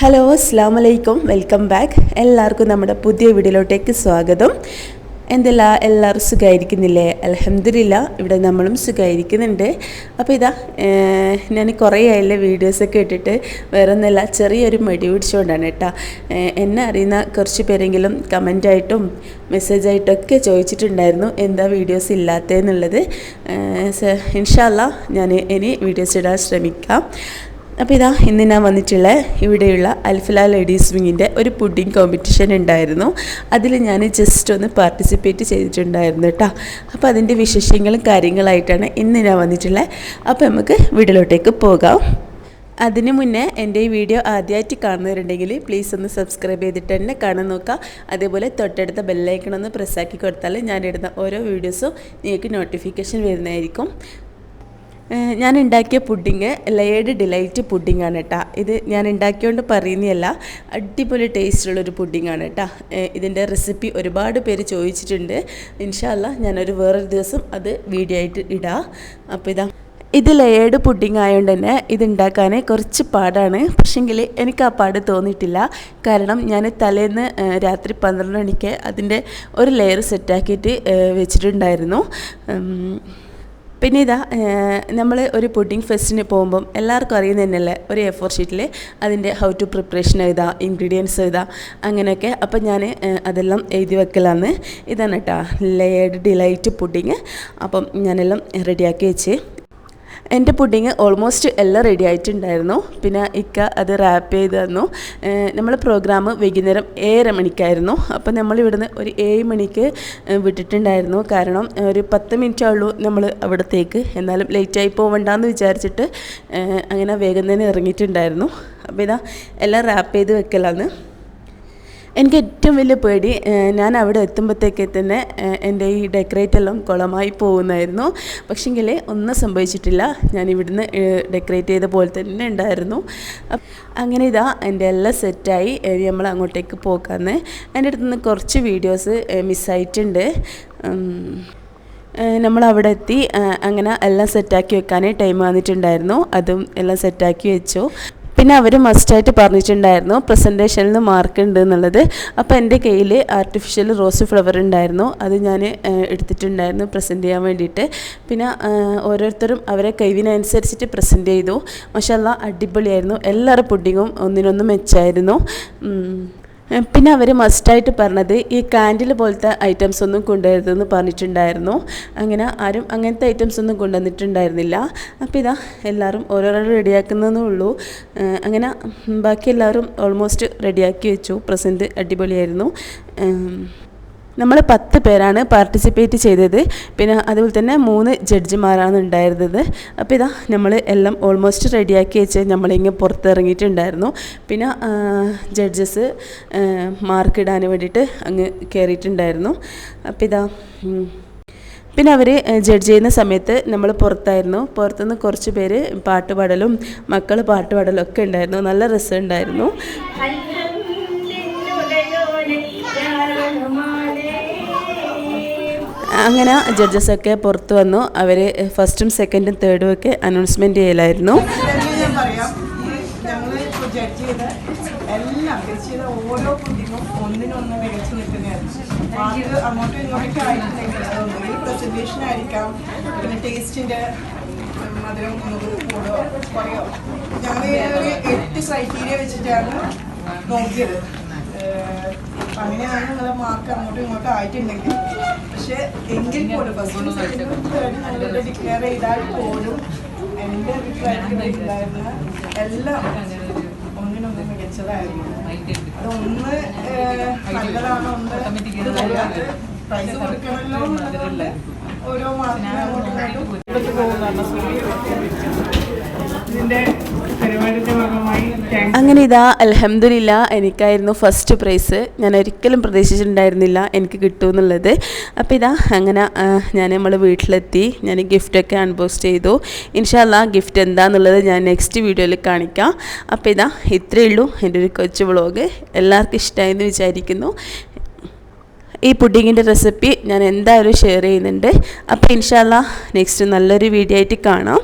Hello അസ്സാം വലൈക്കും welcome back എല്ലാവർക്കും നമ്മുടെ പുതിയ വീഡിയോയിലോട്ടേക്ക് സ്വാഗതം. എന്തെല്ലാം എല്ലാവരും സുഖമായിരിക്കുന്നില്ലേ അലഹമില്ല ഇവിടെ നമ്മളും സുഖമായിരിക്കുന്നുണ്ട് അപ്പോൾ ഇതാ ഞാൻ കുറേ ആയില്ലേ വീഡിയോസൊക്കെ ഇട്ടിട്ട് വേറെ ഒന്നല്ല ചെറിയൊരു മടി പിടിച്ചുകൊണ്ടാണ് കേട്ടോ. എന്നെ അറിയുന്ന കുറച്ച് പേരെങ്കിലും കമന്റായിട്ടും മെസ്സേജായിട്ടൊക്കെ ചോദിച്ചിട്ടുണ്ടായിരുന്നു എന്താ വീഡിയോസ് ഇല്ലാത്തതെന്നുള്ളത്. ഇൻഷാല്ല ഞാൻ ഇനി വീഡിയോസ് ഇടാൻ ശ്രമിക്കാം. അപ്പോൾ ഇതാ ഇന്ന് ഞാൻ വന്നിട്ടുള്ള ഇവിടെയുള്ള അൽഫല ലേഡീസ് വിങ്ങിന്റെ ഒരു പുഡിംഗ് കോമ്പറ്റീഷൻ ഉണ്ടായിരുന്നു. അതിൽ ഞാൻ ജസ്റ്റ് ഒന്ന് പാർട്ടിസിപ്പേറ്റ് ചെയ്തിട്ടുണ്ടായിരുന്നു കേട്ടോ. അപ്പോൾ അതിന്റെ വിശേഷങ്ങളും കാര്യങ്ങളായിട്ടാണ് ഇന്ന് ഞാൻ വന്നിട്ടുള്ളത് അപ്പോൾ നമുക്ക് വീട്ടിലോട്ടേക്ക് പോകാം. അതിന് മുന്നേ എന്റെ ഈ വീഡിയോ ആദ്യമായിട്ട് കാണുന്നവരുണ്ടെങ്കിൽ പ്ലീസ് ഒന്ന് സബ്സ്ക്രൈബ് ചെയ്തിട്ട് തന്നെ കാണാൻ നോക്കുക. അതേപോലെ തൊട്ടടുത്ത ബെല്ലൈക്കൺ ഒന്ന് പ്രസ്സാക്കി കൊടുത്താൽ ഞാനിടുന്ന ഓരോ വീഡിയോസും നിങ്ങൾക്ക് നോട്ടിഫിക്കേഷൻ വരുന്നതായിരിക്കും. ഞാൻ ഉണ്ടാക്കിയ പുഡിങ് ലേഡ് ഡിലൈറ്റ് പുഡിംഗ് ആണ് കേട്ടോ ഇത് ഞാൻ ഉണ്ടാക്കിയോണ്ട് പറയുന്നതല്ല അടിപൊളി ടേസ്റ്റുള്ളൊരു ആണ് കേട്ടോ ഇതിന്റെ റെസിപ്പി ഒരുപാട് പേര് ചോദിച്ചിട്ടുണ്ട്. ഇൻഷാല്ല ഞാനൊരു വേറൊരു ദിവസം അത് വീഡിയോ ആയിട്ട് ഇടാം. അപ്പോൾ ഇതാ ഇത് ലേഡ് പുഡിംഗ് ആയതുകൊണ്ട് തന്നെ ഇത് ഉണ്ടാക്കാൻ കുറച്ച് പാടാണ്. പക്ഷെങ്കിൽ എനിക്ക് ആ പാട് തോന്നിയിട്ടില്ല. കാരണം ഞാൻ തലേന്ന് രാത്രി പന്ത്രണ്ട് മണിക്ക് അതിന്റെ ഒരു ലെയർ സെറ്റാക്കിയിട്ട് വെച്ചിട്ടുണ്ടായിരുന്നു. പിന്നെ ഇതാ നമ്മൾ ഒരു പുഡിംഗ് ഫെസ്റ്റിന് പോകുമ്പം എല്ലാവർക്കും അറിയുന്നത് തന്നെയല്ലേ ഒരു എ ഫോർ ഷീറ്റിൽ അതിന്റെ ഹൗ ടു പ്രിപ്പറേഷൻ എഴുതാ ഇൻഗ്രീഡിയൻസ് എഴുതാ അങ്ങനെയൊക്കെ. അപ്പം ഞാൻ അതെല്ലാം എഴുതി വെക്കലാന്ന്. ഇതാണ് കേട്ടോ ലേഡ് ഡിലൈറ്റ് പുഡിങ് അപ്പം ഞാനെല്ലാം റെഡിയാക്കി വെച്ച് എന്റെ പുഡിങ് ഓൾമോസ്റ്റ് എല്ലാം റെഡി ആയിട്ടുണ്ടായിരുന്നു. പിന്നെ ഇക്ക അത് റാപ്പ് ചെയ്ത് തന്നു. നമ്മൾ പ്രോഗ്രാം വൈകുന്നേരം ഏഴര മണിക്കായിരുന്നു. അപ്പോൾ നമ്മൾ ഇവിടുന്ന് ഒരു ഏഴ് മണിക്ക് വിട്ടിട്ടുണ്ടായിരുന്നു. കാരണം ഒരു പത്ത് മിനിറ്റേ ഉള്ളൂ നമ്മൾ അവിടത്തേക്ക്. എന്നാലും ലേറ്റായി പോവണ്ടെന്ന് വിചാരിച്ചിട്ട് അങ്ങനെ വേഗം തന്നെ ഇറങ്ങിയിട്ടുണ്ടായിരുന്നു. അപ്പോൾ ഇതാ എല്ലാം റാപ്പ് ചെയ്ത് വെക്കലാന്ന് എനിക്ക് ഏറ്റവും വലിയ പേടി ഞാൻ അവിടെ എത്തുമ്പോഴത്തേക്ക് തന്നെ എന്റെ ഈ ഡെക്കറേറ്റ് എല്ലാം കുളമായി പോകുന്നായിരുന്നു. പക്ഷെങ്കിൽ ഒന്നും സംഭവിച്ചിട്ടില്ല. ഞാൻ ഇവിടുന്ന് ഡെക്കറേറ്റ് ചെയ്ത പോലെ തന്നെ ഉണ്ടായിരുന്നു. അങ്ങനെ ഇതാ എന്റെ എല്ലാം സെറ്റായി. നമ്മൾ അങ്ങോട്ടേക്ക് പോക്കാന്ന് എന്റെ അടുത്ത് നിന്ന് കുറച്ച് വീഡിയോസ് മിസ്സായിട്ടുണ്ട് നമ്മൾ അവിടെ എത്തി. അങ്ങനെ എല്ലാം സെറ്റാക്കി വെക്കാൻ ടൈം വന്നിട്ടുണ്ടായിരുന്നു. അതും എല്ലാം സെറ്റാക്കി വെച്ചു. പിന്നെ അവർ മസ്റ്റായിട്ട് പറഞ്ഞിട്ടുണ്ടായിരുന്നു പ്രസന്റേഷനിൽ മാർക്ക് ഉണ്ട് എന്നുള്ളത്. അപ്പോൾ എന്റെ കയ്യിൽ ആർട്ടിഫിഷ്യൽ റോസ് ഫ്ലവർ ഉണ്ടായിരുന്നു അത് ഞാൻ എടുത്തിട്ടുണ്ടായിരുന്നു പ്രസന്റ് ചെയ്യാൻ വേണ്ടിയിട്ട്. പിന്നെ ഓരോരുത്തരും അവരെ കഴിവിനനുസരിച്ചിട്ട് പ്രസന്റ് ചെയ്തു. മഷല്ല അടിപൊളിയായിരുന്നു. എല്ലാവരുടെ പുഡിങ്ങും ഒന്നിനൊന്ന് മെച്ചായിരുന്നു പിന്നെ അവർ മസ്റ്റായിട്ട് പറഞ്ഞത് ഈ കാൻഡിൽ പോലത്തെ ഐറ്റംസ് ഒന്നും കൊണ്ടുവരുതെന്ന് പറഞ്ഞിട്ടുണ്ടായിരുന്നു. അങ്ങനെ ആരും അങ്ങനത്തെ ഐറ്റംസ് ഒന്നും കൊണ്ടുവന്നിട്ടുണ്ടായിരുന്നില്ല. അപ്പോൾ ഇതാ എല്ലാവരും ഓരോരോ റെഡിയാക്കുന്നതേ ഉള്ളൂ. അങ്ങനെ ബാക്കി എല്ലാവരും ഓൾമോസ്റ്റ് റെഡിയാക്കി വെച്ചു. പ്രസന്റ് അടിപൊളിയായിരുന്നു. നമ്മൾ പത്ത് പേരാണ് പാർട്ടിസിപ്പേറ്റ് ചെയ്തത്. പിന്നെ അതുപോലെ തന്നെ മൂന്ന് ജഡ്ജിമാരാണ് ഉണ്ടായിരുന്നത്. അപ്പോൾ ഇതാ നമ്മൾ എല്ലാം ഓൾമോസ്റ്റ് റെഡിയാക്കി വെച്ച് നമ്മളിങ്ങനെ പുറത്തിറങ്ങിയിട്ടുണ്ടായിരുന്നു. പിന്നെ ജഡ്ജസ് മാർക്ക് ഇടാൻ വേണ്ടിയിട്ട് അങ്ങ് കയറിയിട്ടുണ്ടായിരുന്നു അപ്പോൾ ഇതാ പിന്നെ അവർ ജഡ്ജ് ചെയ്യുന്ന സമയത്ത് നമ്മൾ പുറത്തായിരുന്നു. പുറത്തുനിന്ന് കുറച്ച് പേര് പാട്ട് പാടലും മക്കൾ പാട്ട് പാടലും ഒക്കെ ഉണ്ടായിരുന്നു. നല്ല രസമുണ്ടായിരുന്നു. അങ്ങനെ ജഡ്ജസൊക്കെ പുറത്തു വന്നു. അവർ ഫസ്റ്റും സെക്കൻഡും തേർഡും ഒക്കെ അനൗൺസ്മെന്റ് ചെയ്യലായിരുന്നു. ഓരോ ടേസ്റ്റിന്റെ ഞങ്ങൾ എട്ട് ക്രൈറ്റീരിയ വെച്ചിട്ടാണ് നോക്കിയത്. അങ്ങനെയാണ് നിങ്ങളെ മാർക്ക് അങ്ങോട്ടും ഇങ്ങോട്ടും ആയിട്ടുണ്ടെങ്കിൽ. പക്ഷെ എങ്കിൽ പോലും ഫസ്റ്റ് തേർഡും ഞങ്ങളിവിടെ ഡിക്ലെയർ ചെയ്താൽ പോലും എന്റെ അഭിപ്രായത്തിലുണ്ടായിരുന്ന എല്ലാം ഒന്നിനൊന്ന് മികച്ചതായിരുന്നു. അതൊന്ന് നല്ലതാണോ ഒന്ന് പ്രൈസ് കൊടുക്കണമല്ലോ ഓരോ മാർക്കിനും അങ്ങോട്ടും ഇങ്ങോട്ടും അങ്ങനെ ഇതാ അലഹമില്ല എനിക്കായിരുന്നു ഫസ്റ്റ് പ്രൈസ് ഞാൻ ഒരിക്കലും പ്രതീക്ഷിച്ചിട്ടുണ്ടായിരുന്നില്ല എനിക്ക് കിട്ടുമെന്നുള്ളത്. അപ്പോൾ ഇതാ അങ്ങനെ ഞാൻ നമ്മൾ വീട്ടിലെത്തി. ഞാൻ ഗിഫ്റ്റൊക്കെ അൺബോക്സ് ചെയ്തു. ഇൻഷാല്ല ഗിഫ്റ്റ് എന്താണെന്നുള്ളത് ഞാൻ നെക്സ്റ്റ് വീഡിയോയിൽ കാണിക്കാം. അപ്പോൾ ഇതാ ഇത്രയേ ഉള്ളൂ എന്റെ ഒരു കൊച്ചു വ്ളോഗ് എല്ലാവർക്കും ഇഷ്ടമായെന്ന് വിചാരിക്കുന്നു. ഈ പുഡിങ്ങിന്റെ റെസിപ്പി ഞാൻ എന്തായാലും ഷെയർ ചെയ്യുന്നുണ്ട്. അപ്പോൾ ഇൻഷാല്ല നെക്സ്റ്റ് നല്ലൊരു വീഡിയോ ആയിട്ട് കാണാം.